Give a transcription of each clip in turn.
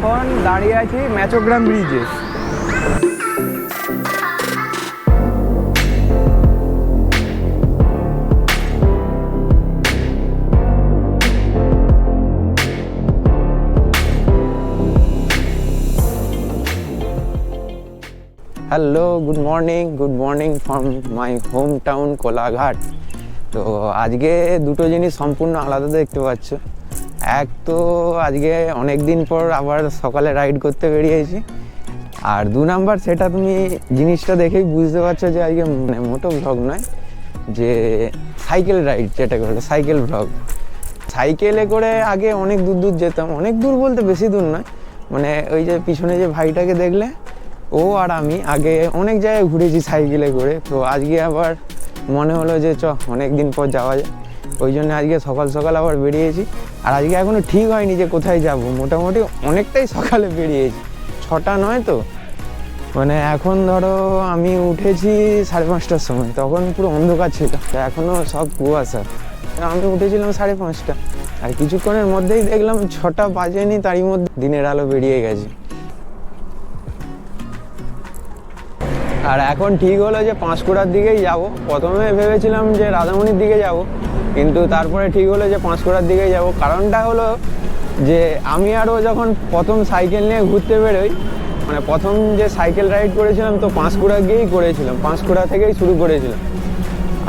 এখন দাঁড়িয়ে আছি ম্যাচোগ্রাম ব্রিজে hello good morning good morning from my home town Kolaghat তো আজকে দুটো জিনিস সম্পূর্ণ আলাদা দেখতে পাচ্ছ। এক তো আজকে অনেক দিন পর আবার সকালে রাইড করতে বেরিয়েছি। আর দু নাম্বার সেটা তুমি জিনিসটা দেখেই বুঝতে পারছ যে আজকে মানে মোটো ভ্লগ নয়, যে সাইকেল রাইড যেটাকে বলে সাইকেল ভ্লগ সাইকেলে করে আগে অনেক দূর দূর যেতাম, অনেক দূর বলতে বেশি দূর নয় মানে ওই যে পিছনে যে ভাইটাকে দেখলে, ও আর আমি আগে অনেক জায়গায় ঘুরেছি সাইকেলে করে। তো আজকে আবার মনে হলো যে চ অনেক দিন পর যাওয়া যায় ওই জন্য আজকে সকাল সকাল আবার বেরিয়েছি। আর আজকে এখনও ঠিক হয়নি যে কোথায় যাব। মোটামুটি অনেকটাই সকালে বেরিয়েছি। ছটা নয় তো? মানে এখন ধরো আমি উঠেছি সাড়ে পাঁচটার সময়। তখন পুরো অন্ধকার ছিল। এখনও সব কুয়াশা। আমি উঠেছিলাম সাড়ে পাঁচটা। আর কিছুক্ষণের মধ্যেই দেখলাম ছটা বাজেনি, তারই মধ্যে দিনের আলো বেরিয়ে গেছে। আর এখন ঠিক হলো যে পাঁশকুড়ার দিকেই যাব। প্রথমে ভেবেছিলাম যে রাধামণির দিকে যাব, কিন্তু তারপরে ঠিক হলো যে পাঁশকুড়ার দিকেই যাব। কারণটা হলো যে আমি আরও যখন প্রথম সাইকেল নিয়ে ঘুরতে বেরোই মানে প্রথম যে সাইকেল রাইড করেছিলাম তো পাঁশকুড়া গিয়েই করেছিলাম, পাঁশকুড়া থেকেই শুরু করেছিলাম।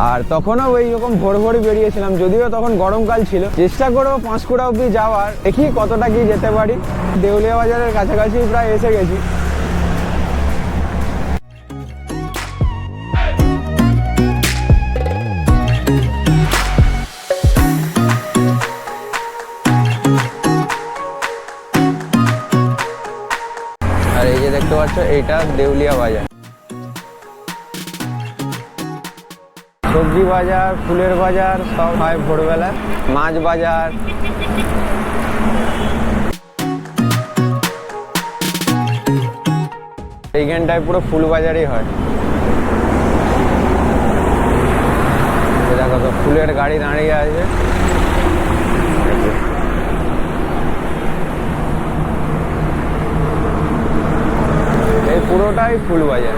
আর তখনও ওই রকম ভোর ভোরই বেরিয়েছিলাম, যদিও তখন গরমকাল ছিল। চেষ্টা করব পাঁশকুড়া অবধি যাওয়ার, দেখি কতটা কি যেতে পারি। দেউলিয়া বাজারের কাছাকাছি প্রায় এসে গেছি। এইটা দেউলিয়া বাজার। সবজি বাজার, ফুলের বাজার, সব হয় ভোরবেলা মাছ বাজার। এইখানটায় পুরো ফুল বাজারই হয়। দেখো তো, ফুলের গাড়ি দাঁড়িয়ে আছে। এই ফুল বাজার।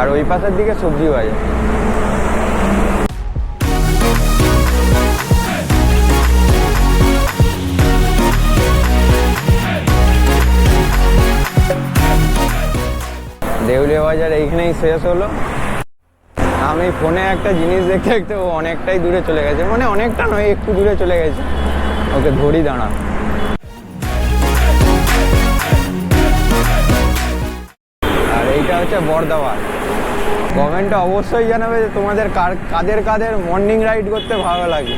আর ওই পাশের দিকে সবজি বাজার। দেউলিয়া বাজার এইখানেই শেষ হলো। আমি ফোনে একটা জিনিস দেখতে দেখতে ও অনেকটাই দূরে চলে গেছে। মানে অনেকটা নয়, একটু দূরে চলে গেছে। ওকে ধরি দাঁড়া হচ্ছে বর্দাবাদ। কমেন্টে অবশ্যই জানাবে যে তোমাদের কার, কাদের কাদের মর্নিং রাইড করতে ভালো লাগে।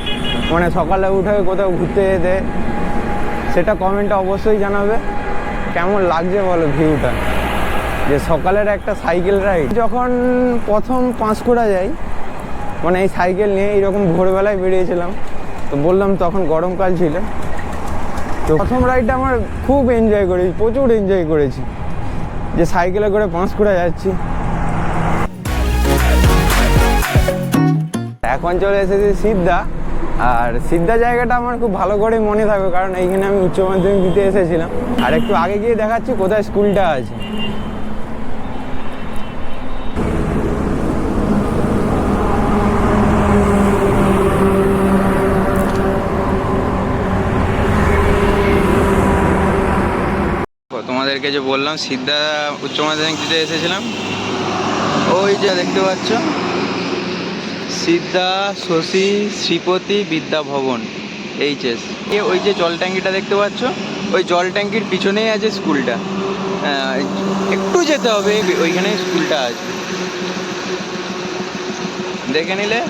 মানে সকালে উঠে কোথাও ঘুরতে যেতে, সেটা কমেন্টে অবশ্যই জানাবে। কেমন লাগছে বলো ভিউটা যে সকালের একটা সাইকেল রাইড যখন প্রথম পাঁশকুড়া যাই মানে এই সাইকেল নিয়ে এইরকম ভোরবেলায় বেরিয়েছিলাম, তো বললাম তখন গরমকাল ছিল। তো প্রথম রাইডটা আমার খুব এনজয় করেছি, প্রচুর এনজয় করেছি। যে সাইকেলে করে পাঁশকুড়া যাচ্ছি। এখন চলে এসেছি সিদ্ধা। আর সিদ্ধা জায়গাটা আমার খুব ভালো করে মনে থাকবে কারণ এইখানে আমি উচ্চ মাধ্যমিক দিতে এসেছিলাম। আর একটু আগে গিয়ে দেখাচ্ছি কোথায় স্কুলটা আছে। তোমাদেরকে যে বললাম, সিদ্ধা উচ্চ মাধ্যমিক দিতে এসেছিলাম। ওই যে দেখতে পাচ্ছ, সিদ্ধা, শশী, শ্রীপতি, বিদ্যা ভবন, এইচএস। এ ওই যে জল ট্যাঙ্কিটা দেখতে পাচ্ছ, ওই জল ট্যাঙ্কির পিছনেই আছে স্কুলটা। একটু যেতে হবে, ওইখানেই স্কুলটা আছে। দেখে নিলে?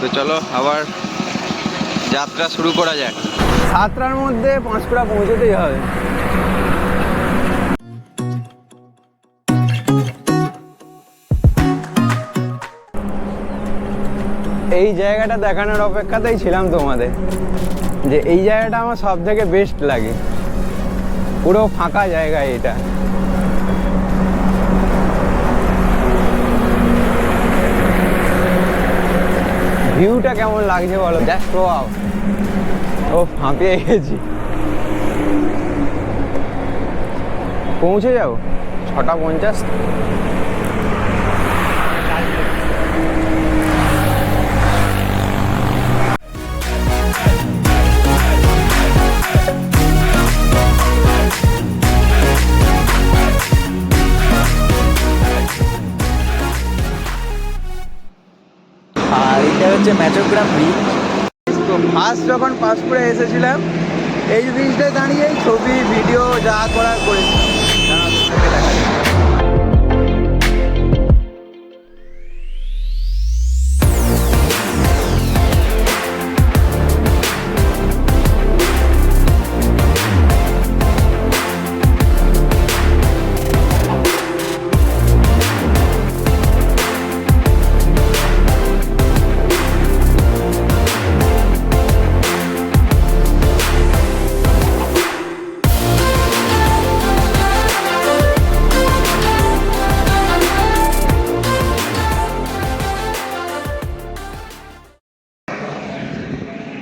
তো চলো, আবার যাত্রা শুরু করা যাক। সাতটার মধ্যে পাঁচকুড়া পৌঁছতেই হবে। এই জায়গাটা দেখানোর অপেক্ষাতেই ছিলাম তোমাদের, যে এই জায়গাটা আমার সব থেকে বেস্ট লাগে। পুরো ফাঁকা জায়গা এটা। ভিউটা কেমন লাগছে বলো? দেখো ও, ফাঁপিয়ে গেছি। পৌঁছে যাও ছটা পঞ্চাশ? আর এটা হচ্ছে ম্যাচোগ্রাম তো ফার্স্ট যখন পাসপুরে এসেছিলাম, এই ব্রিজটায় দাঁড়িয়ে ছবি ভিডিও যা করার করেছি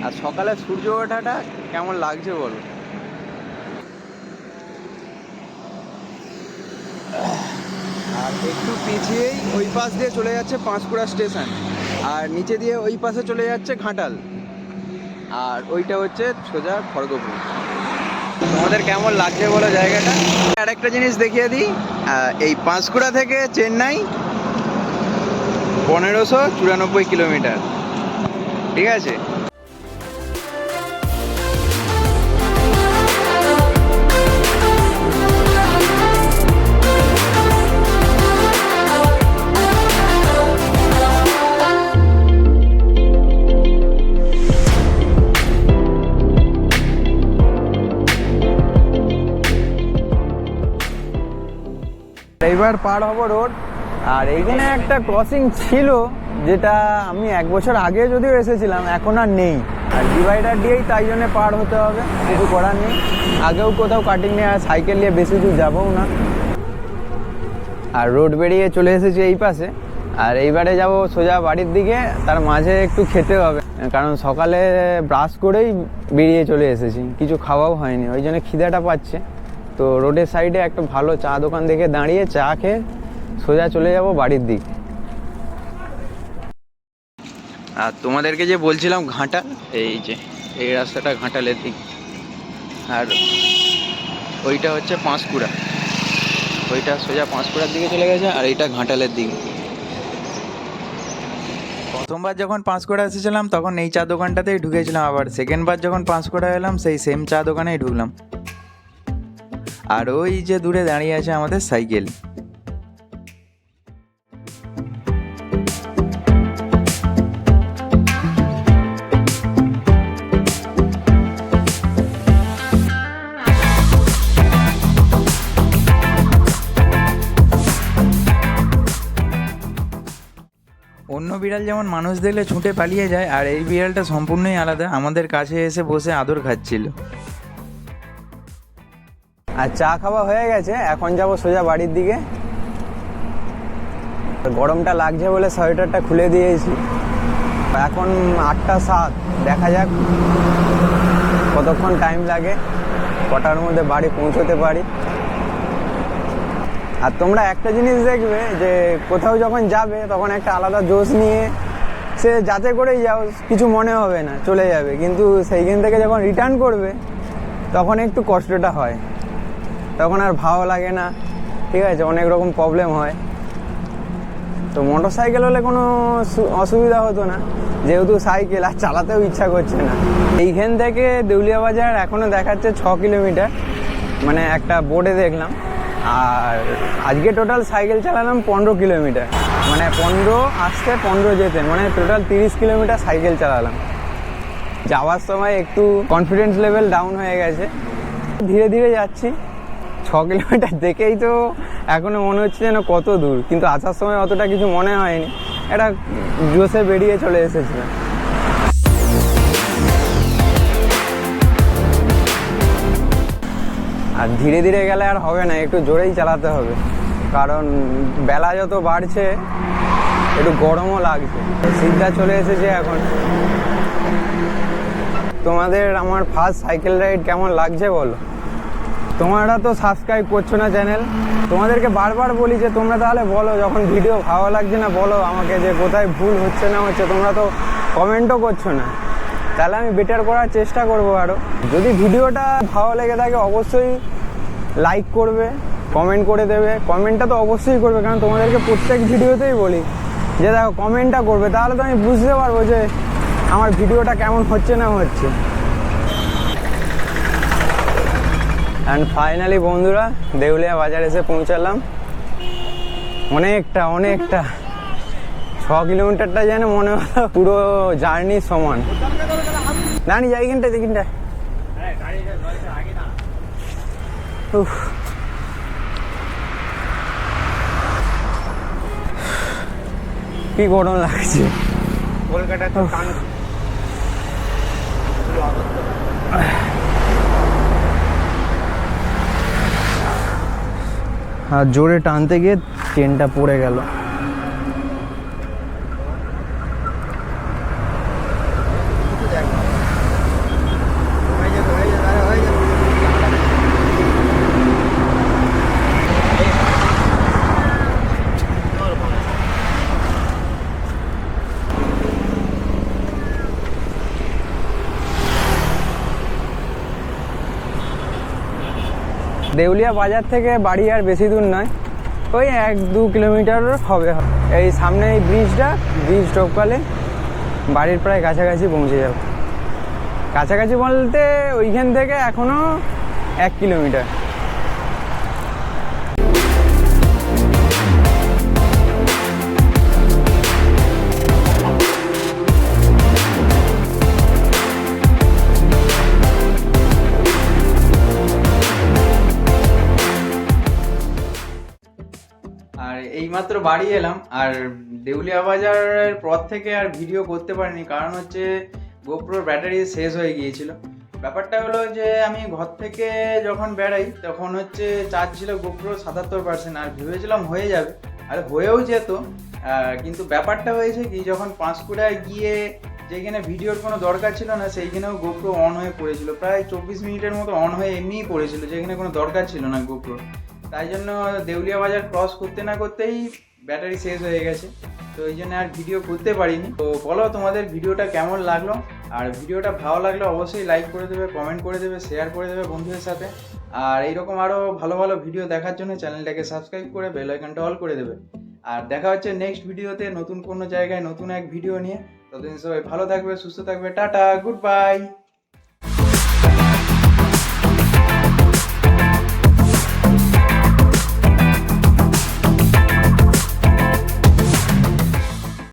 আর সকালে সূর্য ওঠাটা কেমন লাগছে বলো? আর একটু পিছিয়েই ওই পাশ দিয়ে চলে যাচ্ছে পাঁশকুড়া স্টেশন। আর নিচে দিয়ে ওই পাশে চলে যাচ্ছে ঘাটাল। আর ওইটা হচ্ছে সোজা খড়গপুর। তোমাদের কেমন লাগছে বলো জায়গাটা? আর একটা জিনিস দেখিয়ে দিই এই পাঁশকুড়া থেকে চেন্নাই পনেরোশো চুরানব্বই কিলোমিটার। ঠিক আছে? এইবার পার হব রোড। আর এইখানে একটা ক্রসিং ছিল, যেটা আমি এক বছর আগে যদিও এসেছিলাম, এখন আর নেই। আর ডিভাইডার দিয়েই তাই জন্য পার হতে হবে, কিছু করার নেই। আগেও কোথাও কাটিং নিয়ে আর সাইকেল নিয়ে বেশি দূর যাবও না। আর রোড বেরিয়ে চলে এসেছি এই পাশে। আর এইবারে যাব সোজা বাড়ির দিকে, তার মাঝে একটু খেতে হবে। কারণ সকালে ব্রাশ করেই বেরিয়ে চলে এসেছি, কিছু খাওয়াও হয়নি, ওই জন্য খিদাটা পাচ্ছে। তো রোডের সাইডে একটা ভালো চা দোকান দেখে দাঁড়িয়ে চা খেয়ে সোজা চলে যাব বাড়ির দিক। আর তোমাদেরকে যে বলছিলাম ঘাটাল এই যে এই রাস্তাটা ঘাটালের দিক। আর ওইটা হচ্ছে পাঁশকুড়া। ওইটা সোজা পাঁশকুড়ার দিকে চলে গেছে আর এইটা ঘাটালের দিকে। প্রথমবার যখন পাঁশকুড়া এসেছিলাম তখন এই চা দোকানটাতেই ঢুকেছিলাম আবার। সেকেন্ডবার যখন পাঁশকুড়া এলাম সেই সেম চা দোকানেই ঢুকলাম। আর ওই যে দূরে দাঁড়িয়ে আছে আমাদের সাইকেল। অন্য বিড়াল যেমন মানুষ দেখলে ছুটে পালিয়ে যায়, আর এই বিড়ালটা সম্পূর্ণই আলাদা। আমাদের কাছে এসে বসে আদর খাচ্ছিল। আর চা খাওয়া হয়ে গেছে, এখন যাব সোজা বাড়ির দিকে। গরমটা লাগছে বলে সোয়েটারটা খুলে দিয়েছি। এখন আটটা সাত, দেখা যাক কতক্ষণ টাইম লাগে, কটার মধ্যে বাড়ি পৌঁছতে পারি। আর তোমরা একটা জিনিস দেখবে যে, কোথাও যখন যাবে তখন একটা আলাদা জোশ নিয়ে, সে যাতে করেই যাও, কিছু মনে হবে না, চলে যাবে। কিন্তু সেইখান থেকে যখন রিটার্ন করবে, তখন একটু কষ্টটা হয়। তখন আর ভালো লাগে না, ঠিক আছে? অনেক রকম প্রবলেম হয়। তো মোটর সাইকেল হলে কোনো অসুবিধা হতো না, যেহেতু সাইকেল আর চালাতেও ইচ্ছা করছে না। এইখান থেকে দেউলিয়া বাজার এখনও দেখাচ্ছে ছ কিলোমিটার মানে একটা বোর্ডে দেখলাম। আর আজকে টোটাল সাইকেল চালালাম পনেরো কিলোমিটার। মানে পনেরো আসতে পনেরো যেতে মানে টোটাল তিরিশ কিলোমিটার সাইকেল চালালাম। যাওয়ার সময় একটু কনফিডেন্স লেভেল ডাউন হয়ে গেছে। ধীরে ধীরে যাচ্ছি। ছ কিলোমিটার দেখেই তো এখনও মনে হচ্ছে যেন কত দূর। কিন্তু আসার সময় অতটা কিছু মনে হয়নি। এটা জোশে বেরিয়ে চলে এসেছিলাম। আর ধীরে ধীরে গেলে আর হবে না, একটু জোরেই চালাতে হবে। কারণ বেলা যত বাড়ছে, একটু গরমও লাগছে। শীতটা চলে এসেছে এখন। তোমাদের আমার ফার্স্ট সাইকেল রাইড কেমন লাগছে বলো? তোমরা তো সাবস্ক্রাইব করছ না চ্যানেল তোমাদেরকে বারবার বলি যে, তোমরা তাহলে বলো, যখন ভিডিও ভালো লাগছে না, বলো আমাকে যে কোথায় ভুল হচ্ছে না হচ্ছে, তোমরা তো কমেন্টও করছ না। তাহলে আমি বেটার করার চেষ্টা করব আরও যদি ভিডিওটা ভালো লেগে থাকে, অবশ্যই লাইক করবে কমেন্ট করে দেবে। কমেন্টটা তো অবশ্যই করবে, কারণ তোমাদেরকে প্রত্যেক ভিডিওতেই বলি যে, দেখো কমেন্টটা করবে। তাহলে তো আমি বুঝতে পারব যে, আমার ভিডিওটা কেমন হচ্ছে না হচ্ছে। অ্যান্ড ফাইনালি বন্ধুরা দেউলিয়া বাজার এসে পৌঁছালাম। অনেকটা অনেকটা। ছ কিলোমিটারটা যেন মনে হলো পুরো জার্নি সমান। দাঁড়িয়ে যাই এখানটা উফ। কি গরম লাগছে। কলকাতা তো কান আর জোরে টানতে গিয়ে ট্রেনটা পড়ে গেল হয়ে যাবে হয়ে যাবে আরে হয়ে যাবে দেউলিয়া বাজার থেকে বাড়ি আর বেশি দূর নয়। ওই এক দু কিলোমিটার হবে। এই সামনে এই ব্রিজটা ব্রিজ টপকালে বাড়ির প্রায় কাছাকাছি পৌঁছে যাব। কাছাকাছি বলতে ওইখান থেকে এখনও এক কিলোমিটার। এইমাত্র বাড়ি এলাম, আর দেউলিয়া বাজারের পর থেকে আর ভিডিও করতে পারিনি, কারণ হচ্ছে গোপ্রোর ব্যাটারি শেষ হয়ে গিয়েছিল। ব্যাপারটা হলো যে আমি ঘর থেকে যখন বেড়াই, তখন হচ্ছে চার্জ ছিল গোপ্রো সাতাত্তর পার্সেন্ট আর ভেবেছিলাম হয়ে যাবে, আর হয়েও যেত কিন্তু ব্যাপারটা হয়েছে কি, যখন পাঁশকুড়ায় গিয়ে যেখানে ভিডিওর কোনো দরকার ছিল না, সেইখানেও গোপ্রো অন হয়ে পড়েছিল। প্রায় চব্বিশ মিনিটের মতো অন হয়ে এমনিই পড়েছিল, যেখানে কোনো দরকার ছিল না গোপ্রো তাই জন্য দেউলিয়া বাজার ক্রস করতে না করতেই ব্যাটারি শেষ হয়ে গেছে। তো এই জন্য আর ভিডিও করতে পারিনি। তো বলো তোমাদের ভিডিওটা কেমন লাগল? আর ভিডিওটা ভালো লাগলে অবশ্যই লাইক করে দেবে কমেন্ট করে দেবে শেয়ার করে দেবে বন্ধুদের সাথে। আর এইরকম আরও ভালো ভালো ভিডিও দেখার জন্য চ্যানেলটাকে সাবস্ক্রাইব করে বেল আইকনটা অল করে দেবে। আর দেখা হচ্ছে নেক্সট ভিডিওতে নতুন কোনো জায়গায় নতুন এক ভিডিও নিয়ে। ততদিন সবাই ভালো থাকবে, সুস্থ থাকবে, টাটা গুড বাই